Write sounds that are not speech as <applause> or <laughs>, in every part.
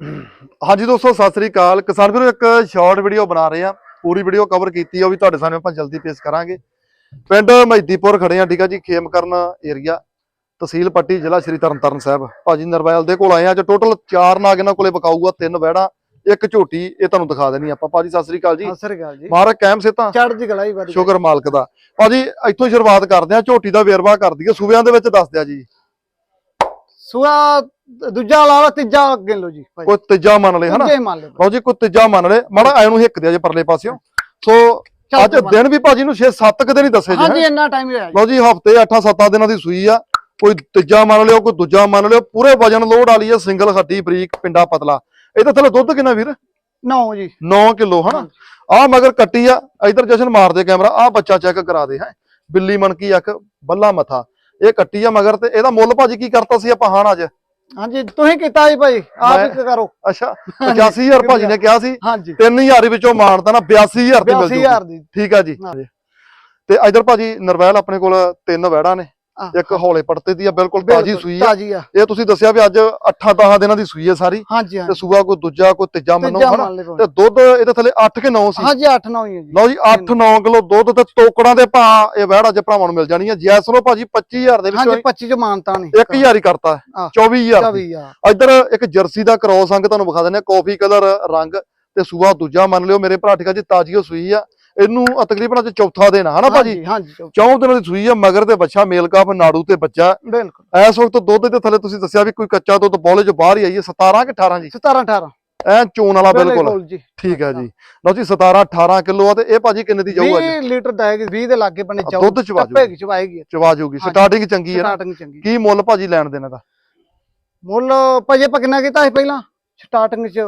ਹਾਂਜੀ ਦੋਸਤੋ ਸਤਿ ਸ੍ਰੀ ਅਕਾਲ। ਕਿਸਾਨ ਵੀਰੋ ਇੱਕ ਸ਼ਾਰਟ ਵੀਡੀਓ ਬਣਾ ਰਹੇ ਆ ਪੂਰੀ ਵੀਡੀਓ ਕਵਰ ਕੀਤੀ ਆ ਉਹ ਵੀ ਤੁਹਾਡੇ ਸਾਹਮਣੇ ਆਪਾਂ ਜਲਦੀ ਪੇਸ਼ ਕਰਾਂਗੇ। ਪਿੰਡ ਮਹਿਦੀਪੁਰ ਖੜੇ ਆ ਠੀਕ ਆ ਜੀ ਖੇਮਕਰਨ ਏਰੀਆ ਤਹਿਸੀਲ ਪੱਟੀ ਜ਼ਿਲ੍ਹਾ ਸ਼੍ਰੀ ਤਰਨਤਾਰਨ ਸਾਹਿਬ। ਭਾਜੀ ਨਰਵੈਲ ਦੇ ਕੋਲ ਆਏ ਆ ਅੱਜ ਟੋਟਲ ਚਾਰ ਨਾਗ ਇਹਨਾਂ ਕੋਲੇ ਬਕਾਊਗਾ ਤਿੰਨ ਵਹਿੜਾ ਇੱਕ ਝੋਟੀ ਇਹ ਤੁਹਾਨੂੰ ਦਿਖਾ ਦੇਣੀ ਆਪਾਂ। ਭਾਜੀ ਸਤਿ ਸ੍ਰੀ ਅਕਾਲ ਜੀ। ਸਤਿ ਸ੍ਰੀ ਅਕਾਲ ਜੀ। ਮਾਰਾ ਕੈਮ ਸੇਤਾ ਚੜ੍ਹਦੀ ਕਲਾ ਹੀ ਵਧੀਆ ਸ਼ੁਕਰ ਮਾਲਕ ਦਾ। ਭਾਜੀ ਇੱਥੋਂ ਸ਼ੁਰੂਆਤ ਕਰਦੇ ਆ ਝੋਟੀ ਦਾ ਵੇਰਵਾ ਕਰ ਦਈਏ। ਸੂਬਿਆਂ ਦੇ ਵਿੱਚ ਦੱਸ ਦਿਆ ਜੀ। ਸੂਆ ਦੂਜਾ ਲਾਵਾ ਤੀਜਾ ਅੱਗੇ ਲੋ ਜੀ ਭਾਈ। ਕੋਈ ਤੀਜਾ ਮੰਨ ਲੈ ਹਨਾ? ਤੀਜੇ ਮੰਨ ਲਓ ਲਓ ਜੀ ਕੋਈ ਤੀਜਾ ਮੰਨ ਲੈ। ਮਾੜਾ ਐ ਨੂੰ ਹਿੱਕ ਦਿਆ ਜੇ ਪਰਲੇ ਪਾਸਿਓ। ਸੋ ਅੱਜ ਦਿਨ ਵੀ ਭਾਜੀ ਨੂੰ 6-7 ਕ ਦਿਨ ਹੀ ਦੱਸੇ ਜੀ ਹਾਂਜੀ ਹੈਂ। ਇੰਨਾ ਟਾਈਮ ਹੀ ਹੋਇਆ ਜੀ। ਲਓ ਜੀ ਹਫ਼ਤੇ 8-7 ਦਿਨਾਂ ਦੀ ਸੂਈ ਆ। ਕੋਈ ਤੀਜਾ ਮੰਨ ਲਿਓ ਕੋਈ ਦੂਜਾ ਮੰਨ ਲਿਓ ਪੂਰੇ ਵਜਨ ਲੋਡ ਵਾਲੀ ਆ ਸਿੰਗਲ ਹੱਡੀ ਬਰੀਕ ਪਿੰਡਾ ਪਤਲਾ। ਇਹਦਾ ਥੱਲੇ ਦੁੱਧ ਕਿੰਨਾ ਵੀਰ? ਨੌ ਜੀ। 9 ਕਿਲੋ ਹਨਾ? ਆ ਮਗਰ ਕੱਟੀ ਆ ਇਧਰ ਜਸ਼ਨ ਮਾਰ ਦੇ ਕੈਮਰਾ ਆ ਬੱਚਾ ਚੈੱਕ ਕਰਾ ਦੇ ਹੈ? ਬਿੱਲੀ ਮਣਕੀ ਅੱਖ ਬੱਲਾ ਮਥਾ। ਇਹ ਕੱਟੀ ਆ ਮਗਰ ਤੇ ਇਹਦਾ ਮੁੱਲ ਭਾਜੀ ਕੀ ਕਰਤਾ ਸੀ ਆਪਾਂ ਹਾਣ ਅੱਜ? ਹਾਂਜੀ ਤੁਸੀਂ ਕੀਤਾ ਜੀ ਭਾਈ ਆਪ ਹੀ ਕਰੋ। ਅੱਛਾ 85000 ਭਾਜੀ ਨੇ ਕਿਹਾ ਸੀ। ਹਾਂਜੀ। 3000 ਦੇ ਵਿੱਚੋਂ ਮਾਨਤਾ ਨਾ 82000 ਦੀ ਮਿਲ ਜੂਗੀ। 82000 ਦੀ। ਠੀਕ ਆ ਜੀ। ਤੇ ਇਧਰ ਭਾਜੀ ਨਰਵੈਲ ਆਪਣੇ ਕੋਲ ਤਿੰਨ ਵਹਿੜਾਂ ਨੇ। ਇੱਕ ਹੌਲੇ ਪੜਤੇ ਦੀ ਆ ਬਿਲਕੁਲ ਤਾਜੀ ਸੂਈ ਆ। ਤਾਜੀ ਆ। ਇਹ ਤੁਸੀਂ ਦੱਸਿਆ ਵੀ ਅੱਜ 8-10 ਦਿਨਾਂ ਦੀ ਸੂਈ ਹੈ ਸਾਰੀ। ਹਾਂਜੀ ਤੇ ਹਾਂਜੀ। ਸੂਆ ਕੋਈ ਦੂਜਾ ਕੋਈ ਤੀਜਾ ਮੰਨੋ ਤੀਜਾ ਹਨਾ ਤੇ ਦੁੱਧ ਇਹਦੇ ਥੱਲੇ 8 ਕਿ 9 ਸੀ? ਹਾਂਜੀ 8 9 ਹੀ ਹੈ ਜੀ। ਲਓ ਜੀ 8-9 ਕਿਲੋ ਦੁੱਧ ਤੇ ਟੋਕੜਾਂ ਦੇ ਭਾ ਇਹ ਵਹਿੜਾ ਜੇ ਭਰਾਵਾਂ ਨੂੰ ਮਿਲ ਜਾਣੀ ਹੈ ਜੈਸ ਨੂੰ ਭਾਜੀ 25000 ਦੇ ਹਾਂਜੀ ਵਿੱਚੋਂ 25 ਚ ਮਾਨਤਾ ਨਹੀਂ। 1000 ਹੀ ਕਰਤਾ ਆਹ, 24000 ਦੀ। 24 ਆ ਇੱਧਰ ਇੱਕ ਜਰਸੀ ਦਾ ਕ੍ਰੋਸ ਅੰਗ ਤੁਹਾਨੂੰ ਵਿਖਾ ਦਿੰਦੇ ਆ ਕਾਫੀ ਕਲਰ ਰੰਗ ਤੇ ਸੂਆ ਦੂਜਾ ਮੰਨ ਲਿਓ ਮੇਰੇ ਭਰਾ ਠੀਕਾ ਜੀ ਤਾਜ਼ੀਓ ਸੂਈ ਆ। ਇਹਨੂੰ ਆ ਤਕਰੀਬਨ ਅੱਜ ਚੌਥਾ ਦਿਨ ਆ ਹਨਾ ਭਾਜੀ? ਹਾਂਜੀ ਦਿਨਾਂ ਦੀ ਸੂਈ ਆ ਮਗਰ ਤੇ ਬੱਚਾ ਮੇਲ ਕਾਪ ਨਾੜੂ ਤੇ ਬੱਚਾ। ਬਿਲਕੁਲ। ਇਸ ਵਕਤ ਦੁੱਧ ਦੇ ਥੱਲੇ ਤੁਸੀਂ ਦੱਸਿਆ ਵੀ ਕੋਈ ਕੱਚਾ ਦੁੱਧ ਬੋਲੇ ਚ ਬਾਹਰ ਹੀ ਆਈ ਹੈ 17 ਕਿ 18 ਜੀ? 17 18 ਐ ਚੋਣ ਵਾਲਾ ਬਿਲਕੁਲ ਜੀ। ਠੀਕ ਹੈ ਜੀ। ਲਓ ਜੀ 17 18 ਕਿਲੋ ਆ ਤੇ ਇਹ ਭਾਜੀ ਕਿੰਨੇ ਦੀ ਜਾਊ ਅੱਜ? 20 ਲੀਟਰ ਦਾਏਗੀ 20 ਦੇ ਲਾਗੇ ਬਣੇ ਜਾਊ ਦੁੱਧ ਚਵਾ ਜਾਊ। ਟੱਪੇਗੀ ਚਵਾਏਗੀ ਚਵਾ ਜੂਗੀ ਹਾਂਜੀ। ਸਟਾਰਟਿੰਗ ਚੰਗੀ ਹੈ ਸਟਾਰਟਿੰਗ ਚੰਗੀ। ਕੀ ਮੁੱਲ ਭਾਜੀ ਲੈਣ ਦੇਣਾ ਦਾ? ਮੁੱਲ ਭਾਜੀ ਪਕਣਾ ਕੀਤਾ ਸੀ ਪਹਿਲਾਂ? ਸਟਾਰਟਿੰਗ ਚ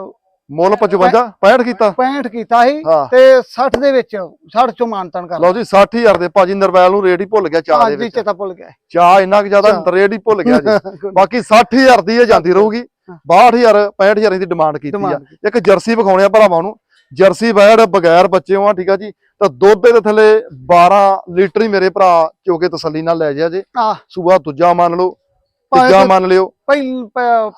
ਮੁੱਲ 55 65 ਕੀਤਾ। 65 ਕੀਤਾ ਸੀ ਹਾਂ। ਤੇ 60 ਦੇ ਵਿੱਚ 60 ਚੋਂ ਮਾਨਤਨ ਕਰ ਲਓ ਜੀ 60000 ਦੇ ਭਾਜੀ ਨਰਵੈਲ ਨੂੰ ਰੇਟ ਹੀ ਭੁੱਲ ਗਿਆ ਚਾਹ ਦੇ ਵਿੱਚ। ਚੇਤਾ ਭੁੱਲ ਗਿਆ। ਚਾਹ ਇੰਨਾ ਕੁ ਜ਼ਿਆਦਾ ਚਾਅ। ਰੇਟ ਹੀ ਭੁੱਲ ਗਿਆ ਜੀ। <laughs> ਬਾਕੀ 60000 ਦੀ ਇਹ ਜਾਂਦੀ ਰਹੂਗੀ। ਹਾਂ। 62000 65000 ਦੀ ਡਿਮਾਂਡ ਕੀਤੀ ਆ। Demand ਇੱਕ ਜਰਸੀ ਵਿਖਾਉਣੇ ਆ ਭਰਾਵਾਂ ਨੂੰ। ਜਰਸੀ ਬੈੜ ਬਗੈਰ ਬੱਚੇ ਆ ਠੀਕ ਆ ਜੀ। ਤਾਂ ਦੁੱਧ ਦੇ ਥੱਲੇ 12 ਲੀਟਰ ਹੀ ਮੇਰੇ ਭਰਾ ਚੋ ਕੇ ਤਸੱਲੀ ਨਾਲ ਲੈ ਜਾ ਜੇ। ਆ ਸੂਆ ਦੂਜਾ ਮੰਨ ਲਓ। ਤੀਜਾ ਮੰਨ ਲਿਓ। ਪਹਿਲ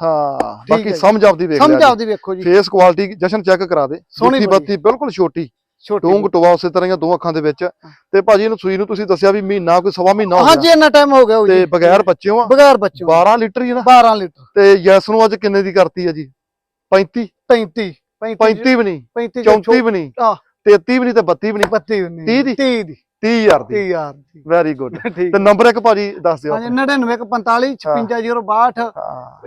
ਹਾਂ ਬਾਕੀ ਜੀ। ਸਮਝ ਆਪਦੀ ਵੇਖ ਸਮਝ ਲਿਆ ਆਉਦੀ ਵੇਖੋ ਜੀ। ਫੇਸ ਕੁਆਲਿਟੀ ਜਸ਼ਨ ਚੈੱਕ ਕਰਾ ਦੇ। ਸੋਹਣੀ। ਬੱਤੀ ਬਿਲਕੁਲ ਛੋਟੀ। ਛੋਟੀ ਡੂੰਗ ਟੋਆ ਉਸੇ ਤਰ੍ਹਾਂ ਹੀ ਦੋ ਅੱਖਾਂ ਦੇ ਵਿੱਚ। ਤੇ ਭਾਜੀ ਇਹਨੂੰ ਸੂਈ ਨੂੰ ਤੁਸੀਂ ਦੱਸਿਆ ਵੀ ਮਹੀਨਾ ਕੋਈ ਸਵਾ ਮਹੀਨਾ ਹੋ ਹਾਂਜੀ ਗਿਆ ਇੰਨਾ ਟਾਈਮ ਹੋ ਗਿਆ ਉਹ ਤੇ ਜੀ। ਬਗੈਰ ਬੱਚਿਓ ਆ। ਬਗੈਰ ਬੱਚੋਂ 12 ਲੀਟਰ ਹੀ ਨਾ। 12 ਲੀਟਰ। ਤੇ ਯੈਸ ਨੂੰ ਅੱਜ ਕਿੰਨੇ ਦੀ ਕਰਤੀ ਆ ਜੀ? 35 35 35 ਵੀ ਨਹੀਂ। 35 34 ਵੀ ਨਹੀਂ। ਆਹ। 33 ਵੀ ਨਹੀਂ ਤੇ 32 ਵੀ ਨਹੀਂ। 32 ਨਹੀਂ। 30 ਦੀ? 30 ਦੀ। 30000 ਦੀ। 30000 ਦੀ। ਵੈਰੀ <laughs> ਗੁੱਡ ਤੇ ਨੰਬਰ ਇੱਕ ਭਾਜੀ ਦੱਸ ਦਿਓ ਹਾਂਜੀ 99 45 56 062 ਹਾਂ।